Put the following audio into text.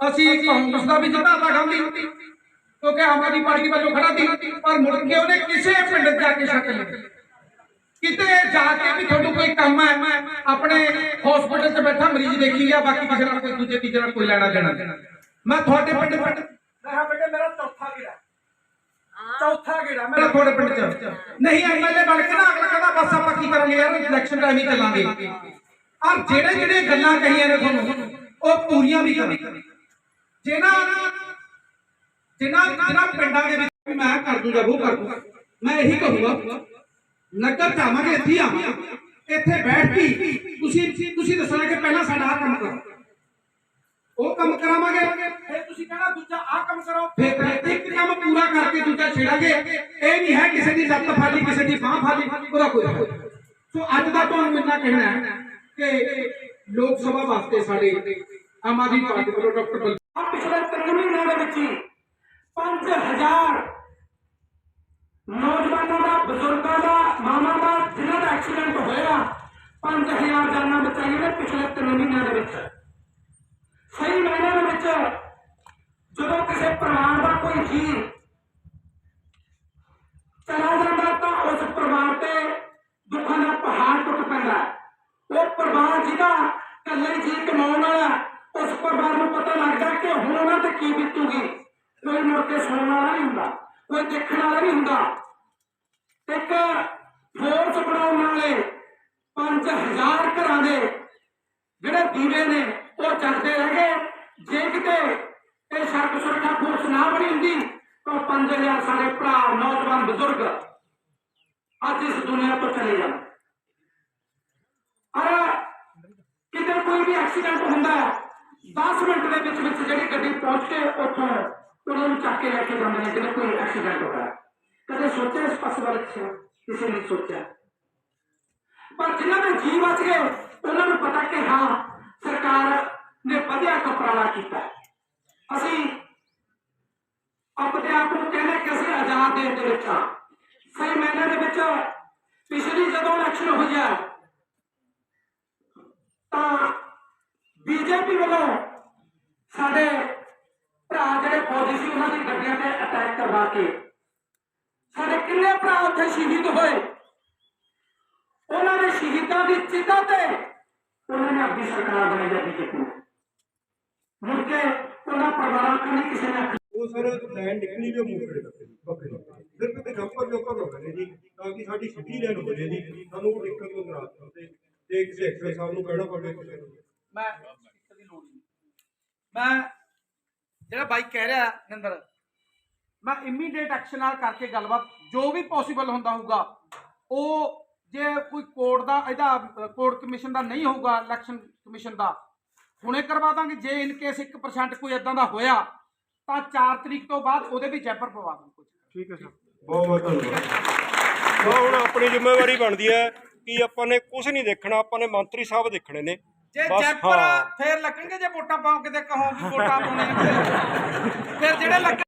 ਅਸੀਂ ਕਾਂਗਰਸ ਦਾ ਵੀ ਜਿਤਾਤਾ ਗਾਂਧੀ। ਕਿਉਂਕਿ ਆਮ ਆਦਮੀ ਪਾਰਟੀ ਵੱਲੋਂ ਖੜਾ ਸੀ ਪਰ ਮੁੜ ਕੇ ਉਹਨੇ ਕਿਸੇ ਪਿੰਡ 'ਚ ਜਾ ਕੇ ਸ਼ਕਲ ਨਹੀਂ ਕਿਤੇ ਜਾ ਕੇ ਵੀ ਤੁਹਾਨੂੰ ਕੋਈ ਕੰਮ ਹੈ ਆਪਣੇ ਹਸਪੀਟਲ 'ਚ ਬੈਠਾ ਮਰੀਜ਼ ਦੇਖੀ ਗਿਆ ਬਾਕੀ ਕਿਸੇ ਨਾਲ ਕੋਈ ਦੂਜੇ ਤੀਜੇ ਨਾਲ ਕੋਈ ਲੈਣਾ ਦੇਣਾ ਨਹੀਂ। ਮੈਂ ਤੁਹਾਡੇ ਪਿੰਡ ਪਿੰਡ ਮੈਂ ਬੇਟੇ ਮੇਰਾ ਚੌਥਾ ਗੇੜਾ। ਚੌਥਾ ਗੇੜਾ ਮੇਰਾ ਤੁਹਾਡੇ ਪਿੰਡ 'ਚ। ਨਹੀਂ ਐਮਐਲਏ ਬਣ ਕੇ ਨਾ ਅਗਲਾ ਕਹਿੰਦਾ ਬਸ ਆਪਾਂ ਕੀ ਕਰਾਂਗੇ ਯਾਰ ਇਲੈਕਸ਼ਨ ਟਾਈਮ ਹੀ ਚੱਲਾਂਗੇ। ਔਰ ਜਿਹੜੇ ਜਿਹੜੇ ਗੱਲਾਂ ਕਹੀਆਂ ਨੇ ਤੁਹਾਨੂੰ ਉਹ ਪੂਰੀਆਂ ਵੀ ਕਰੋ। ਜਿਹਨਾਂ ਜਿਨ੍ਹਾਂ ਜਿਨ੍ਹਾਂ ਪਿੰਡਾਂ ਦੇ ਵਿੱਚ ਮੈਂ ਕਰ ਦੂੰਗਾ ਉਹ ਕਰ ਦੂੰਗਾ ਮੈਂ ਇਹੀ ਕਹੂੰਗਾ, ਨਗਰ ਜਾਵਾਂਗੇ ਇੱਥੇ ਹੀ ਇੱਥੇ ਬੈਠ ਕੇ ਤੁਸੀਂ ਤੁਸੀਂ ਦੱਸਣਾ ਕਿ ਪਹਿਲਾਂ ਸਾਡਾ ਆਹ ਕੰਮ ਕਰੋ। ਉਹ ਕੰਮ ਕਰਾਵਾਂਗੇ, ਫਿਰ ਤੁਸੀਂ ਕਹਿਣਾ ਦੂਜਾ ਆਹ ਕੰਮ ਕਰੋ, ਫਿਰ ਇੱਕ ਕੰਮ ਪੂਰਾ ਕਰਕੇ ਦੂਜਾ ਛੇੜਾਂਗੇ। ਇਹ ਨਹੀਂ ਹੈ ਕਿਸੇ ਦੀ ਲੱਤ ਫਾਲੀ ਕਿਸੇ ਦੀ ਬਾਹ ਫਾਲੀ ਉਹਦਾ ਕੋਈ ਹੱਲ ਸੋ ਅੱਜ ਦਾ ਤੁਹਾਨੂੰ ਇੰਨਾ ਕਹਿਣਾ ਹੈ ਕਿ ਲੋਕ ਸਭਾ ਵਾਸਤੇ ਸਾਡੇ ਆਮ ਆਦਮੀ ਪਾਰਟੀ ਵੱਲੋਂ ਡਾਕਟਰ ਬਲ ਪਿਛਲੇ ਤਿੰਨ ਮਹੀਨਿਆਂ ਦੇ ਵਿੱਚ ਹੀ 5000 ਨੌਜਵਾਨਾਂ ਦਾ ਬਜ਼ੁਰਗਾਂ ਦਾ ਮਾਵਾਂ ਦਾ ਜਿਨ੍ਹਾਂ ਦਾ ਐਕਸੀਡੈਂਟ ਹੋਇਆ 5000 ਜਾਨਾਂ ਬਚਾਈਆਂ ਨੇ ਪਿਛਲੇ ਤਿੰਨ ਮਹੀਨਿਆਂ ਦੇ ਵਿੱਚ ਸਹੀ ਮਾਇਨੇ ਦੇ ਵਿੱਚ ਜਦੋਂ ਕਿਸੇ ਪਰਿਵਾਰ ਦਾ ਕੋਈ ਜੀ ਪਰਿਵਾਰ ਜਿਹਦਾ ਜੀ ਕਮਾਉਣ ਵਾਲਾ, ਉਸ ਪਰਿਵਾਰ ਨੂੰ ਪਤਾ ਲੱਗਦਾ ਕਿ ਹੁਣ ਉਹਨਾਂ ਤੇ ਕੀ ਬੀਤੂਗੀ। ਕੋਈ ਮੁੜ ਕੇ ਸੁਣਨ ਵਾਲਾ ਨਹੀਂ ਹੁੰਦਾ, ਕੋਈ ਦੇਖਣ ਵਾਲਾ ਨਹੀਂ ਹੁੰਦਾ। ਇੱਕ ਫੋਰਸ ਬਣਾਉਣ ਵਾਲੇ 5000 ਘਰਾਂ ਦੇ ਜਿਹੜੇ ਦੀਵੇ ਨੇ, ਉਹ ਚੱਲਦੇ ਰਹਿ ਗਏ ਜੇ ਕਿਤੇ ਇਹ ਸੜਕ ਸੁਰੱਖਿਆ ਫੋਰਸ ਨਾ ਬਣੀ ਹੁੰਦੀ, ਤਾਂ 5000 ਸਾਡੇ ਭਰਾ, ਨੌਜਵਾਨ, ਬਜ਼ੁਰਗ ਅੱਜ ਇਸ ਦੁਨੀਆ ਤੋਂ ਚਲੇ ਜਾਣ ਔਰ ਕਿਤੇ ਕੋਈ ਵੀ ਐਕਸੀਡੈਂਟ ਹੁੰਦਾ ਹੈ 10 ਮਿੰਟ ਦੇ ਵਿੱਚ ਵਿੱਚ ਜਿਹੜੀ ਗੱਡੀ ਪਹੁੰਚ ਕੇ ਉੱਥੋਂ ਉਹਨਾਂ ਨੂੰ ਚੱਕ ਕੇ ਲੈ ਕੇ ਜਾਂਦੇ ਨੇ ਜਦੋਂ ਕੋਈ ਐਕਸੀਡੈਂਟ ਹੋਇਆ ਹੈ। ਕਦੇ ਸੋਚਿਆ ਇਸ ਪਾਸੇ ਬਾਰੇ ਕਿਸੇ ਕਿਸੇ ਨੇ ਸੋਚਿਆ ਪਰ ਜਿਨ੍ਹਾਂ ਦੇ ਜੀਵ ਬਚ ਗਏ ਉਹਨਾਂ ਨੂੰ ਪਤਾ ਕਿ ਹਾਂ ਸਰਕਾਰ ਨੇ ਵਧੀਆ ਕਪੜਾਲਾ ਕੀਤਾ ਹੈ। ਅਸੀਂ ਆਪਣੇ ਆਪ ਨੂੰ ਕਹਿੰਦੇ ਕਿ ਅਸੀਂ ਆਜ਼ਾਦ ਦੇਸ਼ ਦੇ ਵਿੱਚ ਹਾਂ ਸਹੀ ਮਾਇਨੇ ਦੇ ਵਿੱਚ ਪਿਛਲੀ ਜਦੋਂ ਇਲੈਕਸ਼ਨ ਹੋਈ ਹੈ ਤਾਂ ਬੀਜੇਪੀ ਵੱਲੋਂ ਸਾਡੇ ਭਰਾ ਜਿਹੜੇ ਫੌਜੀ ਸੀ ਉਹਨਾਂ ਦੀ ਗੱਡੀਆਂ ਤੇ ਅਟੈਕ ਕਰਵਾ ਕੇ ਸਾਡੇ ਕਿੰਨੇ ਭਰਾ ਉੱਥੇ ਸ਼ਹੀਦ ਹੋਏ? ਉਹਨਾਂ ਦੇ ਸ਼ਹੀਦਾਂ ਦੀ ਚਿਤਾ ਤੇ ਉਹਨਾਂ ਨੇ ਆਪਣੀ ਸਰਕਾਰ ਬਣਾਈ ਹੈ। ਬੀਜੇਪੀ ਮੁੜ ਕੇ ਉਹਨਾਂ ਪਰਿਵਾਰਾਂ ਕੰਨੀ ਕਿਸੇ ਨੇ ਉਹ ਸਰ ਲੈਂਡ ਨਿਕਲੀ ਵੀ ਉਹ ਮੁਕੜੇ ਬੱਕਰੇ ਸਿਰਫ ਤੇ ਜੰਪਰ ਜੰਪਰ ਹੋ ਗਏ ਜੀ ਤਾਂ ਕਿ ਸਾਡੀ ਸਿੱਧੀ ਲੈਣ ਹੋ ਜੇ। ਜੀ ਸਾਨੂੰ ਉਹ ਦਿੱਕਤ ਤੋਂ ਨਾਰਾਜ਼ ਕਰਦੇ ਤੇ ਕਿਸੇ ਐਕਸਰ ਸਾਹਿਬ ਨੂੰ ਕਹਿਣਾ ਪਵੇ ਮੈਂ ਮੈਂ ਜਿਹੜਾ ਬਾਈ ਕਹਿ ਰਿਹਾ ਨਿੰਦਰ ਮੈਂ ਇਮੀਡੀਏਟ ਐਕਸ਼ਨ ਨਾਲ ਕਰਕੇ ਗੱਲਬਾਤ ਜੋ ਵੀ ਪੋਸੀਬਲ ਹੁੰਦਾ ਹੋਊਗਾ ਉਹ ਜੇ ਕੋਈ ਕੋਰਟ ਦਾ ਇਹਦਾ ਕੋਰਟ ਕਮਿਸ਼ਨ ਦਾ ਨਹੀਂ ਹੋਊਗਾ ਇਲੈਕਸ਼ਨ ਕਮਿਸ਼ਨ ਦਾ ਹੁਣੇ ਕਰਵਾ ਦਾਂਗੇ ਜੇ ਇਨ ਕੇਸ 1% ਕੋਈ ਇਦਾਂ ਦਾ ਹੋਇਆ ਤਾਂ 4 ਤਰੀਕ ਤੋਂ ਬਾਅਦ ਉਹਦੇ ਵੀ ਜੈਪਰ ਪਵਾ ਦਾਂਗੇ ਕੁਝ ਠੀਕ ਹੈ ਸਰ। ਬਹੁਤ ਬਹੁਤ ਧੰਨਵਾਦ। ਹੁਣ ਆਪਣੀ ਜ਼ਿੰਮੇਵਾਰੀ ਬਣਦੀ ਹੈ ਕਿ ਆਪਾਂ ਨੇ ਕੁਝ ਨਹੀਂ ਦੇਖਣਾ ਆਪਾਂ ਨੇ ਮੰਤਰੀ ਸਾਹਿਬ ਦੇਖਣੇ ਨੇ। ਜੇ ਬਸ, ਜੈਪਰ ਹਾਂ। ਫੇਰ ਲੱਗਣਗੇ ਜੇ ਵੋਟਾਂ ਪਾਓ ਕਿਤੇ ਕਹੋ ਵੀ ਵੋਟਾਂ ਪਾਉਣੀਆਂ ਫਿਰ ਜਿਹੜੇ ਲੱਗ